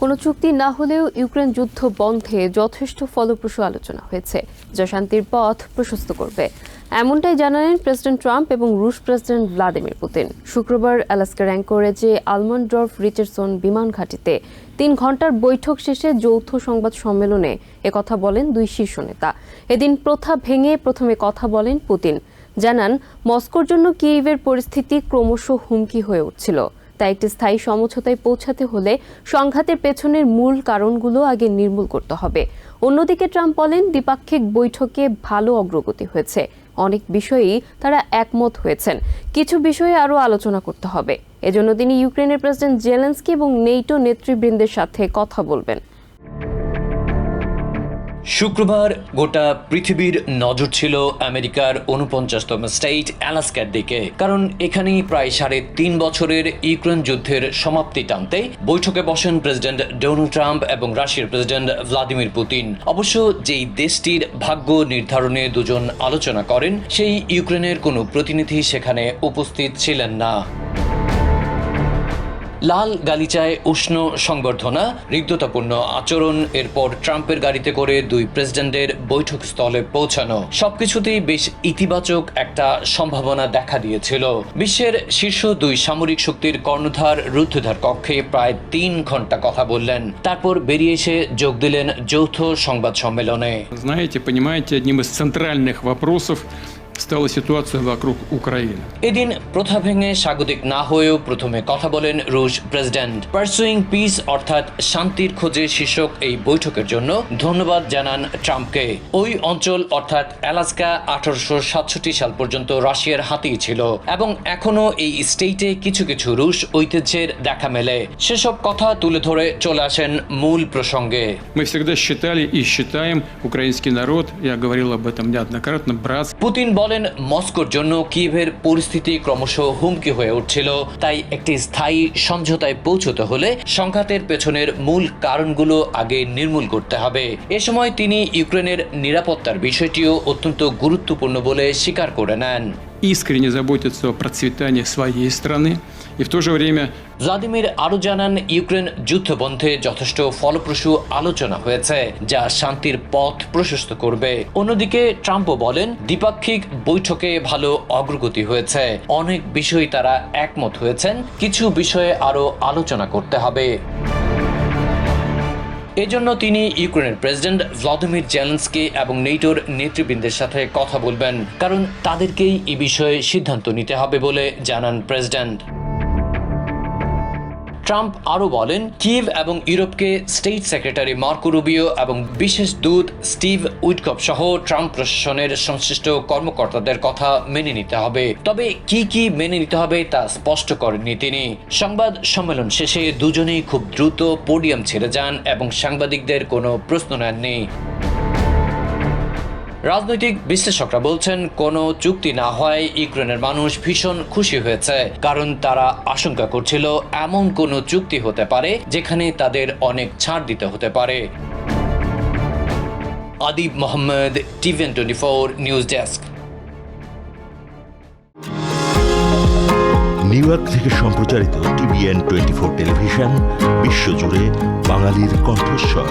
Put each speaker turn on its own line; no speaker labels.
কোনো চুক্তি না হলেও ইউক্রেন যুদ্ধ বন্ধে যথেষ্ট ফলপ্রসূ আলোচনা হয়েছে। যা শান্তির পথ প্রশস্ত করবে। এমনটাই জানালেন প্রেসিডেন্ট ট্রাম্প এবং রুশ প্রেসিডেন্ট ভ্লাদিমির পুতিন। শুক্রবার অ্যালাস্কার অ্যাঙ্করেজে আলমন্ডরফ রিচার্ডসন বিমান ঘাঁটিতে তিন ঘণ্টার বৈঠক শেষে যৌথ সংবাদ সম্মেলনে একথা বলেন দুই শীর্ষ নেতা। এদিন প্রথা ভেঙে প্রথমে কথা বলেন পুতিন। জানান, মস্কোর জন্য কিয়েভের পরিস্থিতি ক্রমশ হুমকি হয়ে উঠছিল। তাই একটি স্থায়ী সমঝোতায় পৌঁছাতে হলে সংঘাতের পেছনের মূল কারণগুলো আগে নির্মূল করতে হবে। অন্যদিকে ট্রাম্প বলেন, দ্বিপাক্ষিক বৈঠকে ভালো অগ্রগতি হয়েছে। অনেক বিষয়েই তারা একমত হয়েছেন। কিছু বিষয়ে আরও আলোচনা করতে হবে। এজন্য তিনি ইউক্রেনের প্রেসিডেন্ট জেলেন্সকি এবং নেইটো নেতৃবৃন্দের সাথে কথা বলবেন।
শুক্রবার গোটা পৃথিবীর নজর ছিল আমেরিকার উনপঞ্চাশতম স্টেট অ্যালাস্কার দিকে। কারণ এখানেই প্রায় সাড়ে তিন বছরের ইউক্রেন যুদ্ধের সমাপ্তি টানতে বৈঠকে বসেন প্রেসিডেন্ট ডোনাল্ড ট্রাম্প এবং রাশিয়ার প্রেসিডেন্ট ভ্লাদিমির পুতিন। অবশ্য যেই দেশটির ভাগ্য নির্ধারণে দুজন আলোচনা করেন, সেই ইউক্রেনের কোনো প্রতিনিধি সেখানে উপস্থিত ছিলেন না। লাল গালিচায় উষ্ণ সংবর্ধনা, রিক্ততাপূর্ণ আচরণ, এরপর ট্রাম্পের গাড়িতে করে দুই প্রেসিডেন্টের বৈঠক স্থলে পৌঁছানো। সবকিছুতেই বেশ ইতিবাচক একটা সম্ভাবনা দেখা দিয়েছিল। বিশ্বের শীর্ষ দুই সামরিক শক্তির কর্ণধার রুদ্ধধার কক্ষে প্রায় তিন ঘণ্টা কথা বললেন। তারপর বেরিয়ে এসে যোগ দিলেন যৌথ সংবাদ সম্মেলনে।
Знаете, понимаете, одним из центральных вопросов стала ситуация вокруг Украины.
এদিন প্রথা ভেঙে স্বাগতিক না হয়েও প্রথমে কথা বলেন রুশ প্রেসিডেন্ট পার্সুইং পিস অর্থাৎ শান্তির খোঁজে শীর্ষক এই বৈঠকের জন্য ধন্যবাদ জানান ট্রাম্পকে ওই অঞ্চল অর্থাৎ অ্যালাস্কা আঠারোশো সাতষট্টি সাল পর্যন্ত রাশিয়ার হাতেই ছিল এবং এখনো এই স্টেটে কিছু কিছু রুশ ঐতিহ্যের দেখা মেলে সেসব কথা তুলে ধরে চলে আসেন মূল প্রসঙ্গে
Мы всегда
বলেন, মস্কোর জন্য কিভের পরিস্থিতি ক্রমশ হুমকি হয়ে উঠছিল। তাই একটি স্থায়ী সমঝোতায় পৌঁছতে হলে সংঘাতের পেছনের মূল কারণগুলো আগে নির্মূল করতে হবে। এ সময় তিনি ইউক্রেনের নিরাপত্তার বিষয়টিও অত্যন্ত গুরুত্বপূর্ণ বলে স্বীকার করে নেন।
искренне заботиться о процветании своей страны и в то же время
ভ্লাদিমির আরও জানান ইউক্রেন যুদ্ধবন্ধে যথেষ্ট ফলপ্রসূ আলোচনা হয়েছে যা শান্তির পথ প্রশস্ত করবে অন্যদিকে ট্রাম্পও বলেন দ্বিপাক্ষিক বৈঠকে ভালো অগ্রগতি হয়েছে অনেক বিষয় তারা একমত হয়েছেন কিছু বিষয়ে আরও আলোচনা করতে হবে এজন্য তিনি ইউক্রেনের প্রেসিডেন্ট ভ্লাদিমির জেলেন্সকি এবং নেটোর নেতৃবৃন্দের সাথে কথা বলবেন, কারণ তাদেরকেই এ বিষয়ে সিদ্ধান্ত নিতে হবে বলে জানান প্রেসিডেন্ট। ট্রাম্প আরও বলেন কিভ এবং ইউরোপকে স্টেট সেক্রেটারি মার্কো রুবিও এবং বিশেষ দূত স্টিভ উইটকপ সহ ট্রাম্প প্রশাসনের সংশ্লিষ্ট কর্মকর্তাদের কথা মেনে নিতে হবে। তবে কি কি মেনে নিতে হবে তা স্পষ্ট করেননি তিনি। সংবাদ সম্মেলন শেষে দুজনেই খুব দ্রুত পোডিয়াম ছেড়ে যান এবং সাংবাদিকদের কোনো প্রশ্ন নেননি। রাজনৈতিক বিশ্লেষকরা বলছেন, কোনো চুক্তি না হয় ইউক্রেনের মানুষ ভীষণ খুশি হয়েছে, কারণ তারা আশঙ্কা করছিল এমন কোনো চুক্তি হতে পারে যেখানে তাদের অনেক ছাড় দিতে হতে পারে। Adib Mohammad TVN twenty four news desk.
New York থেকে সম্প্রচারিত টিভিএন টোয়েন্টি ফোর টেলিভিশন বিশ্বজুড়ে বাঙালির কণ্ঠস্বর।